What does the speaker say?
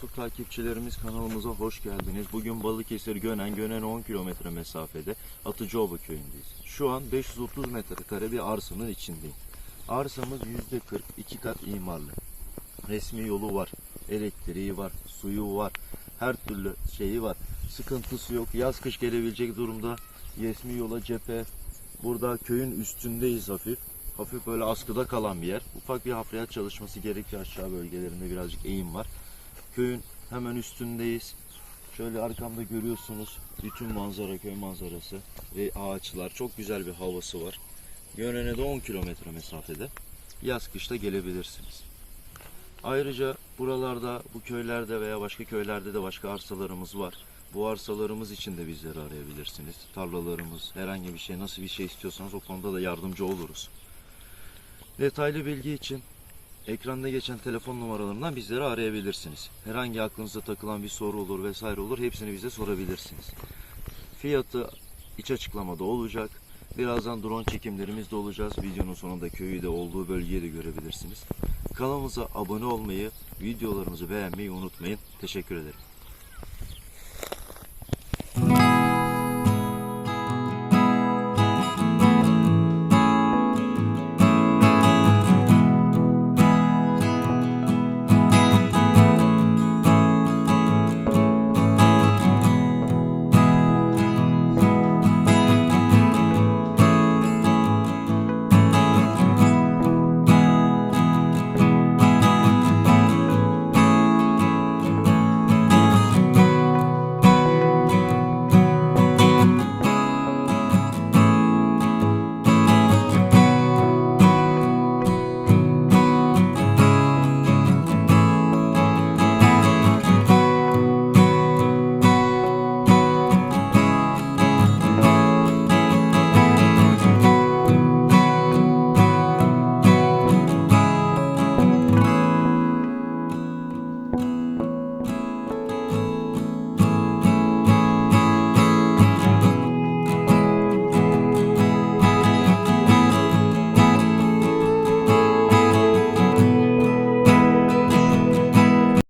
takipçilerimiz kanalımıza hoş geldiniz. Bugün Balıkesir Gönen, Gönen 10 kilometre mesafede Atıcıoba köyündeyiz. Şu an 530 metrekare bir arsanın içindeyim. Arsamız %40, iki kat imarlı. Resmi yolu var, elektriği var, suyu var, her türlü şeyi var. Sıkıntısı yok. Yaz kış gelebilecek durumda resmi yola cephe. Burada köyün üstündeyiz hafif. Hafif böyle askıda kalan bir yer. Ufak bir hafriyat çalışması gerekiyor aşağı bölgelerinde birazcık eğim var. Köyün hemen üstündeyiz. Şöyle arkamda görüyorsunuz bütün manzara köy manzarası ve ağaçlar çok güzel bir havası var. Yönene de 10 kilometre mesafede. Yaz kışta gelebilirsiniz. Ayrıca buralarda, bu köylerde veya başka köylerde de başka arsalarımız var. Bu arsalarımız için de bizleri arayabilirsiniz. Tarlalarımız, herhangi bir şey, nasıl bir şey istiyorsanız o konuda da yardımcı oluruz. Detaylı bilgi için ekranda geçen telefon numaralarından bizleri arayabilirsiniz. Herhangi aklınıza takılan bir soru olur vesaire olur hepsini bize sorabilirsiniz. Fiyatı iç açıklamada olacak. Birazdan drone çekimlerimiz de olacağız. Videonun sonunda köyü de olduğu bölgeyi de görebilirsiniz. Kanalımıza abone olmayı, videolarımızı beğenmeyi unutmayın. Teşekkür ederim.